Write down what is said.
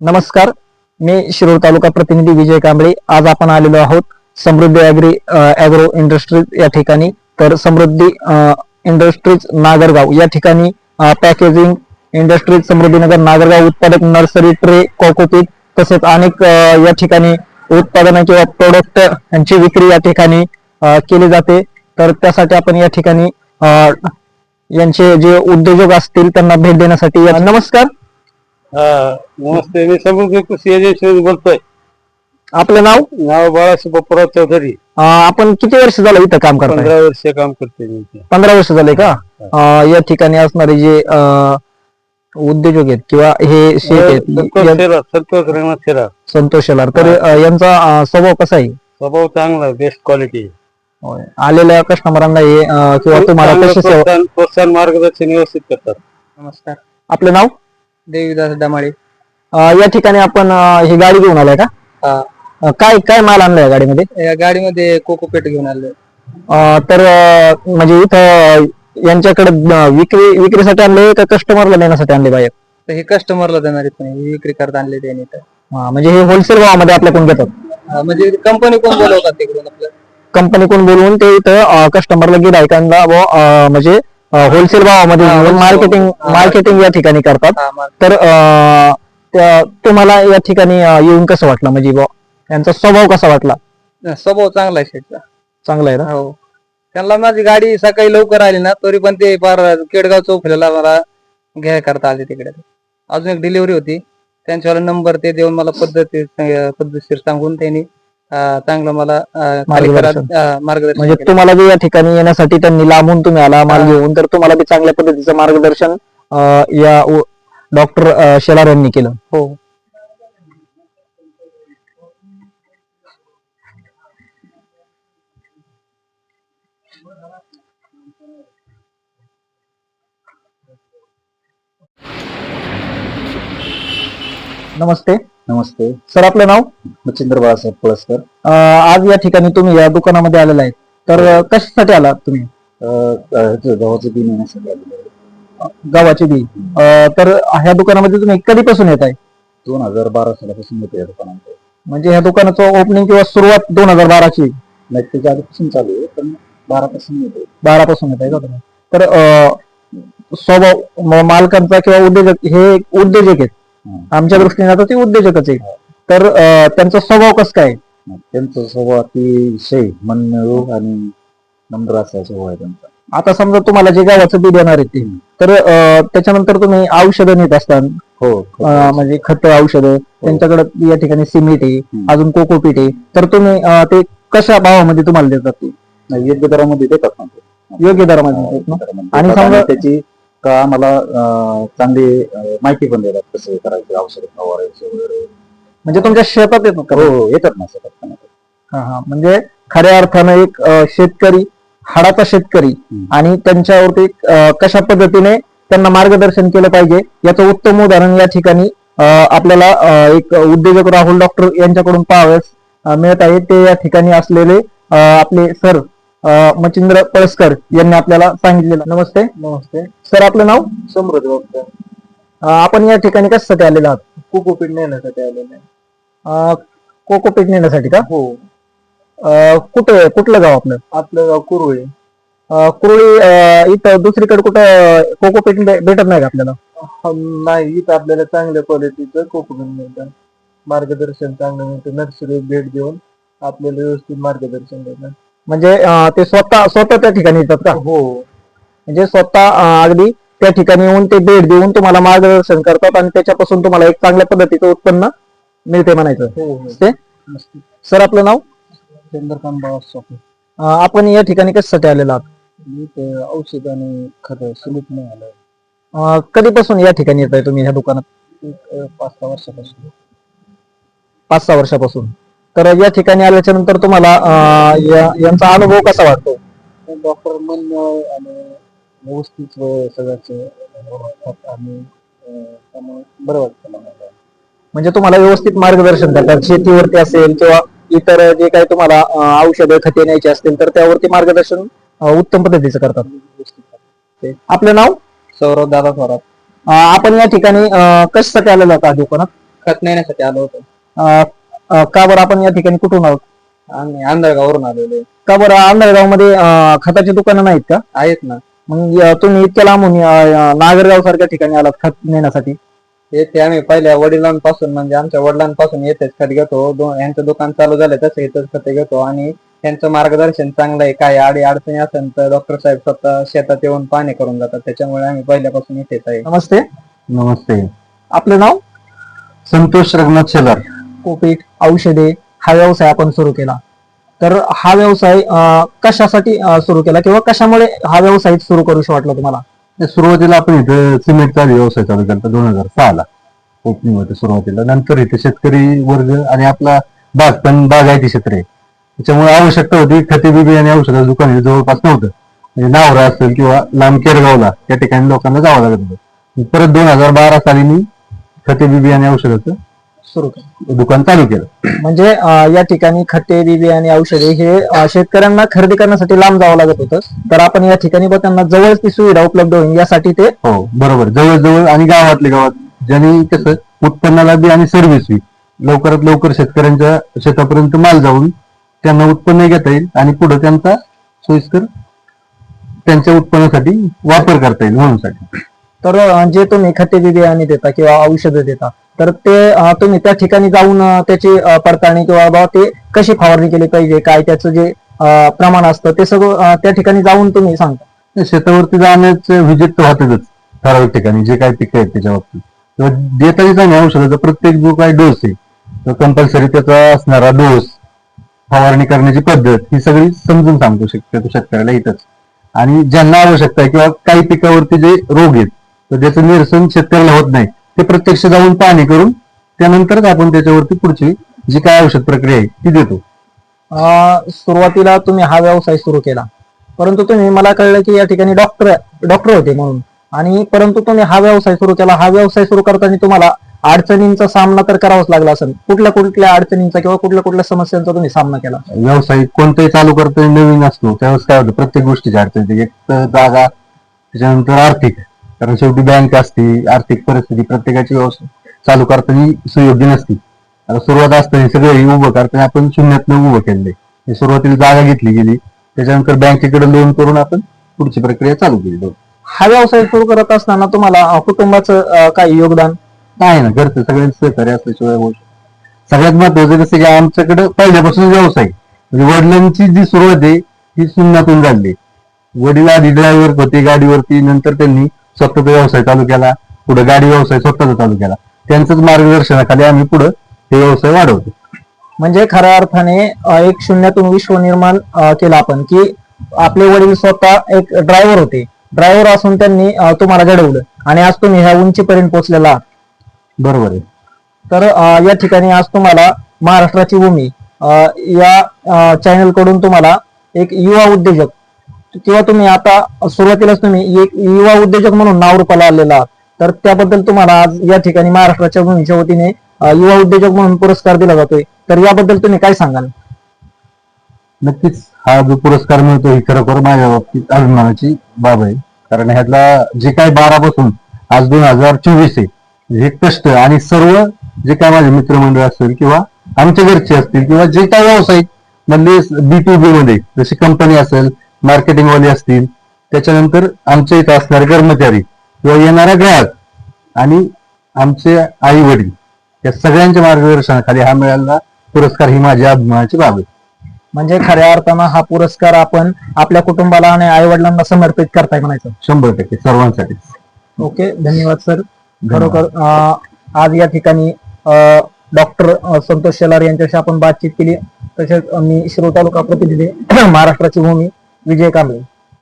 नमस्कार मी शिरूर तालुका प्रतिनिधी विजय कांबळे. आज आपण आलेलो आहोत समृद्धी अॅग्री अॅग्रो इंडस्ट्रीज या ठिकाणी. तर समृद्धी इंडस्ट्रीज नागरगाव या ठिकाणी पॅकेजिंग इंडस्ट्रीज समृद्धीनगर नागरगाव उत्पादक नर्सरी ट्रे कोकोपीट तसेच अनेक या ठिकाणी उत्पादनं किंवा प्रोडक्ट यांची विक्री या ठिकाणी केली जाते. तर त्यासाठी आपण या ठिकाणी यांचे जे उद्योजक असतील त्यांना भेट देण्यासाठी नमस्कार. नमस्ते मी समृद्धी कृषी एजन्सी बोलतोय. आपलं नाव? नाव बाळासाहेब बापूराव चौधरी. अं, आपण किती वर्ष झालं इथं काम करताय? पंधरा वर्ष काम करते मी इथे. पंधरा वर्ष झाले का? अं, या ठिकाणी असणारे जे अं, उद्योजक आहेत किंवा हे शेत संतोष आहेत शेरा संतोष रंगनाथ शेरा संतोष शेलार. तर अं, यांचा अं, स्वभाव कसा आहे? स्वभाव चांगला आहे बेस्ट क्वालिटी होय. आलेल्या कस्टमरांना हे अं, किंवा तुम्हाला कशी सेवा प्रोत्साहन प्रोत्साहन मार्गदर्शन व्यवस्थित करतात. नमस्कार. आपलं नाव? देवीदास डमाळे अं, या ठिकाणी आपण अं, ही गाडी घेऊन आलाय का? अं, काय काय माल आणलाय या गाडीमध्ये? या गाडीमध्ये कोकोपेट घेऊन आलो अं, तर अं, म्हणजे इथं यांच्याकडे अं, विक्री विक्रीसाठी आणले का कस्टमरला देण्यासाठी आणले बाहेर? तर हे कस्टमरला देणार आहेत नाही विक्री करता आणले त्यांनी तर. हा, म्हणजे हे होलसेल भावामध्ये आपल्याकडून घेतात? हा, म्हणजे कंपनी कोण बोलवतात तिकडून आपलं? कंपनी कोण बोलवून ते इथं कस्टमरला गिरायकांना व अं, म्हणजे होलसेल भावामध्ये हा, wholesale मार्केटिंग भाव. हा, मार्केटिंग या ठिकाणी करतात. हा, मग तर अं, त्या- तुम्हाला या ठिकाणी अं, येऊन कसं वाटलं? म्हणजे बुवा, यांचा स्वभाव कसा वाटला? स्वभाव चांगला आहे शेटचा चांगला आहे ना? हो. त्यांना माझी गाडी सकाळी लवकर आली ना तरी पण ते फार केडगाव चौफल्याला मला घ्याय करता आले तिकडे. अजून एक डिलिव्हरी होती. त्यांच्यावाला नंबर ते देऊन मला पद्धती पद्धतशीर सांगून त्यांनी चांगलं मला मार्गदर्शन. म्हणजे. तुम्हाला जे या ठिकाणी येण्यासाठी त्यांनी लांबून तुम्ही आला माल हा. घेऊन तर तुम्हाला बी चांगल्या पद्धतीचं मार्गदर्शन या डॉक्टर शेलार यांनी केलं हो नमस्ते. नमस्ते. सर आपलं नाव? मच्छिंद्र बाळासाहेब पळसकर. अं, आज या ठिकाणी तुम्ही या दुकानामध्ये आलेला आहे. तर अं, कशासाठी आलात तुम्ही? अं, ह्याचं गव्हाचं बी नेण्यासाठी आलेलो आहे. गावाची बी. अं, तर ह्या दुकानामध्ये तुम्ही कधीपासून येत आहे? दोन हजार बारा सालापासून येतो या दुकानामध्ये. म्हणजे ह्या दुकानाचं ओपनिंग किंवा सुरुवात दोन हजार बाराची? नाही त्याच्या आधीपासून चालू आहे पण बारा पासून येतो. बारा पासून येत आहे का तुम्ही? तर अं, स्वभाव म- मालकांचा किंवा उद्योजक हे उद्योजक आहेत. हं. आमच्या दृष्टीने आता ते उद्योजकच आहे. तर त्यांचा स्वभाव कसं काय? त्यांचा स्वभाव अतिशय मनमिळू आणि नम्र असा स्वभाव आहे त्यांचा. आता समजा तुम्हाला जे गावाचं बी देणार आहे ते तर त्याच्यानंतर तुम्ही औषधं नेत असता हो म्हणजे खत औषधं त्यांच्याकडे या ठिकाणी सिमेंट आहे. अजून कोकोपीट आहे. तर तुम्ही ते कशा भावामध्ये तुम्हाला देतात ते? योग्य दरामध्ये देतात ना. योग्य दरामध्ये हा, आणि समजा- त्याची का आम्हाला चांगली माहिती पण देतात कसं करायचं औषध फवारायचं वगैरे. म्हणजे तुमच्या शेतात येतात का? हो हो, येतात ना सतत हा हा. म्हणजे खऱ्या अर्थानं एक अं, शेतकरी हाडाचा शेतकरी. आणि त्यांच्यावरती अं, कशा पद्धतीने त्यांना मार्गदर्शन केलं पाहिजे याचं उत्तम उदाहरण या ठिकाणी अं, आपल्याला अं, एक उद्योजक राहुल डॉक्टर यांच्याकडून पाहावयास अं, मिळत आहे. ते या ठिकाणी असलेले अं, आपले सर अं, मच्छिंद्र पळसकर यांनी आपल्याला सांगितलेलं. नमस्ते. नमस्ते. सर आपलं नाव? समृद्ध बघतो आपण या ठिकाणी कशासाठी आलेलो आहात? कोकोपीट नेण्यासाठी आलेले अं, कोकोपीट नेण्यासाठी का? हो. कुठं कुठलं गाव आपलं? आपलं गाव कुरुळे. कुरळी इथं दुसरीकडे कुठं कोकोपीट भे- भेटत नाही का आपल्याला? नाही. इथं आपल्याला चांगल्या क्वालिटीचं कोकोपीट मिळतं. मार्गदर्शन चांगलं मिळतं. नर्सरी भेट देऊन आपल्याला व्यवस्थित मार्गदर्शन देतात. म्हणजे ते स्वतः स्वतः त्या ठिकाणी येतात का? हो. म्हणजे स्वतः अगदी त्या ठिकाणी येऊन ते भेट देऊन तुम्हाला मार्गदर्शन करतात आणि त्याच्यापासून तुम्हाला एक चांगल्या पद्धतीचं उत्पन्न मिळते म्हणायचं. हो हो. ते? सर आपलं नाव? चंद्रकांत आपण या ठिकाणी कशासाठी आलेलो आहात? मी ते औषध आणि खत सिलिप नाही आलं कधीपासून या ठिकाणी येत आहे तुम्ही ह्या दुकानात? पाच सहा वर्षापासून. पाच सहा वर्षापासून. तर या ठिकाणी आल्याच्यानंतर तुम्हाला या- यांचा अनुभव कसा वाटतो? डॉक्टर मन आणि व्यवस्थित सगळ्याच आणि अं, त्यामुळे बरं वाटतं मला. म्हणजे तुम्हाला व्यवस्थित मार्गदर्शन करतात. शेतीवरती असेल किंवा इतर जे काही तुम्हाला अं, औषधं खते न्यायची असतील तर त्यावरती मार्गदर्शन अं, उत्तम पद्धतीचं करतात. व्यवस्थित आपलं नाव? सौरभ दादा थोरात. अं, आपण या ठिकाणी अं, कशासाठी आलेलो आज दुकानात? खत नेण्यासाठी आलो होतो. अं, अं, का बरं आपण या ठिकाणी कुठून आहोत? आम्ही आंधळगावरून आलेलो का बरं आंधळगावमध्ये खताची दुकानं नाहीत का? आहेत ना. मग अं, तुम्ही इतक्या लांबून नागरगाव सारख्या ठिकाणी आलात खत नेण्यासाठी? येथे आम्ही पहिल्या वडिलांपासून म्हणजे आमच्या वडिलांपासून येतेच खत घेतो. दो- यांचं दुकान चालू झालं तसं इथंच खते घेतो. आणि त्यांचं मार्गदर्शन चांगलं आहे. काय अडी अडचणी असेल तर डॉक्टर साहेब स्वतः शेतात येऊन पाहणी करून जातात. त्याच्यामुळे आम्ही पहिल्यापासून इथेच आहे. नमस्ते. नमस्ते. आपलं नाव? संतोष रघुनाथ शेलार. कोपीट औषधे हा व्यवसाय आपण सुरू केला. तर हा व्यवसाय कशासाठी सुरू केला किंवा कशामुळे हा व्यवसाय सुरू करूशी वाटलं तुम्हाला? सुरुवातीला आपण इथं सिमेंटचा व्यवसाय चालू केला दोन हजार सहाला. कोकणीमध्ये सुरुवातीला. नंतर इथे शेतकरी वर्ग आणि आपला बाग पण बागायती क्षेत्र आहे. त्याच्यामुळे आवश्यकता होती खते बिबी आणि औषधाचं दुकान इथे जवळपास नव्हतं. म्हणजे नावरा असेल किंवा लांब केरगावला त्या ठिकाणी लोकांना जावं लागत होतं. परत दोन हजार बारा साली मी खते बिबी आणि औषधाचं सुरू केलं. दुकान चालू केलं. म्हणजे या ठिकाणी खते बिबी आणि औषधे हे शेतकऱ्यांना खरेदी करण्यासाठी लांब जावं लागत होतं. तर आपण या ठिकाणी बघ त्यांना जवळच ती सुविधा उपलब्ध होईल यासाठी ते हो बरोबर. जवळ आणि गावातले गावात ज्यांनी कसं उत्पन्नाला बी आणि सर्व्हिस बी लवकरात लवकर शेतकऱ्यांच्या शेतापर्यंत माल जाऊन त्यांना उत्पन्न घेता येईल आणि पुढे त्यांचा सोयीस्कर त्यांच्या उत्पन्नासाठी वापर करता येईल म्हणून साठी. तर जे तुम्ही खते बिबी आणि देता किंवा औषधं देता तर ते तुम्ही त्या ठिकाणी जाऊन त्याची पडताळणी किंवा बाबा ते कशी फवारणी केली पाहिजे काय त्याचं जे प्रमाण असतं ते सगळं त्या ठिकाणी जाऊन तुम्ही सांगता शेतावरती जाण्याचं व्हिजिट तर होतातच ठराविक ठिकाणी जे काही पिकं आहेत त्याच्या बाबतीत. किंवा देता येत नाही औषधाचा प्रत्येक जो काही डोस आहे तो कंपल्सरी त्याचा असणारा डोस फवारणी करण्याची पद्धत ही सगळी समजून सांगतो शक्यतो शेतकऱ्याला इथंच. आणि ज्यांना आवश्यकता आहे किंवा काही पिकावरती जे रोग आहेत तर त्याचं निरसन शेतकऱ्याला होत नाही. ते प्रत्यक्ष जाऊन पाहणी करून त्यानंतरच आपण त्याच्यावरती पुढची जी काय औषध प्रक्रिया आहे ती देतो. अं, सुरुवातीला तुम्ही हा व्यवसाय सुरू केला. परंतु तुम्ही मला कळलं की या ठिकाणी डॉक्टर डॉक्टर होते म्हणून. आणि परंतु तुम्ही हा व्यवसाय सुरू केला. हा व्यवसाय सुरू करताना तुम्हाला अडचणींचा सामना तर करावाच लागला असेल. कुठल्या कुठल्या अडचणींचा किंवा कुठल्या कुठल्या समस्यांचा तुम्ही सामना केला? व्यावसायिक कोणताही चालू करता नवीन असतो त्यावेळेस काय होतं प्रत्येक गोष्टीची अडचण येते. एक तर जागा त्याच्यानंतर आर्थिक. कारण शेवटी बँक असते आर्थिक परिस्थिती प्रत्येकाची व्यवस्था चालू करताना सुयोग्य नसते. आता सुरुवात असताना सगळं हे उभं करताना आपण शून्यातनं उभं केलंय. हे सुरुवातीला जागा घेतली गेली. त्याच्यानंतर बँकेकडे लोन करून आपण पुढची प्रक्रिया चालू केली हा व्यवसाय सुरू करत असताना तुम्हाला कुटुंबाचं काही योगदान? नाही ना घरचं सगळ्यांचं सहकार्य असल्याशिवाय होऊ. सगळ्यात महत्वाचं कसं की आमच्याकडे पहिल्यापासून व्यवसाय म्हणजे वडिलांची जी सुरुवात आहे ती सुन्नातून झाली वडील आधी ड्रायव्हर होते गाडीवरती नंतर त्यांनी स्वतःचा व्यवसाय चालू केला पुढे गाडी व्यवसाय स्वतःचा चालू केला. त्यांचंच मार्गदर्शनाखाली आम्ही पुढे हे व्यवसाय वाढवतो. म्हणजे खऱ्या अर्थाने एक शून्यातून विश्व निर्माण केलं आपण की आपले वडील स्वतः एक ड्रायव्हर होते. ड्रायव्हर असून त्यांनी तुम्हाला घडवलं. आणि आज तुम्ही ह्या उंचीपर्यंत पोहोचलेला आहात. बरोबर आहे. तर या ठिकाणी आज तुम्हाला महाराष्ट्राची भूमी या चॅनलकडून तुम्हाला एक युवा उद्योजक किंवा तुम्ही आता सुरुवातीलाच तुम्ही एक युवा उद्योजक म्हणून नाव रूपाला आलेला आहात. तर त्याबद्दल तुम्हाला आज या ठिकाणी महाराष्ट्राच्या भूमीच्या वतीने युवा उद्योजक म्हणून पुरस्कार दिला जातोय. तर याबद्दल तुम्ही काय सांगाल? नक्कीच. हा जो पुरस्कार मिळतो ही खरोखर माझ्या बाबतीत अभिमानाची बाब आहे. कारण ह्यातला जे काय बारा पासून आज दोन हजार चोवीस आहे हे कष्ट आणि सर्व जे काय माझे मित्रमंडळ असतील किंवा आमच्या घरचे असतील किंवा जे काय व्यावसायिक म्हणजे बी टू बी मध्ये जशी कंपनी असेल मार्केटिंग वाले असतील. त्याच्यानंतर आमच्या इथं असणारे कर्मचारी किंवा येणारा ग्राहक आणि आमचे आई वडील या सगळ्यांच्या मार्गदर्शनाखाली हा मिळालेला पुरस्कार ही माझ्या अभिमानाची बाब आहे. म्हणजे खऱ्या अर्थानं हा पुरस्कार आपण आपल्या कुटुंबाला आणि आई वडिलांना समर्पित करताय म्हणायचं. शंभर टक्के सर्वांसाठी. ओके धन्यवाद सर. खरोखर आज या ठिकाणी डॉक्टर संतोष शेलार यांच्याशी आपण बातचीत केली. तसेच मी शिरो तालुका प्रतिनिधी महाराष्ट्राची भूमी विजय कांबळे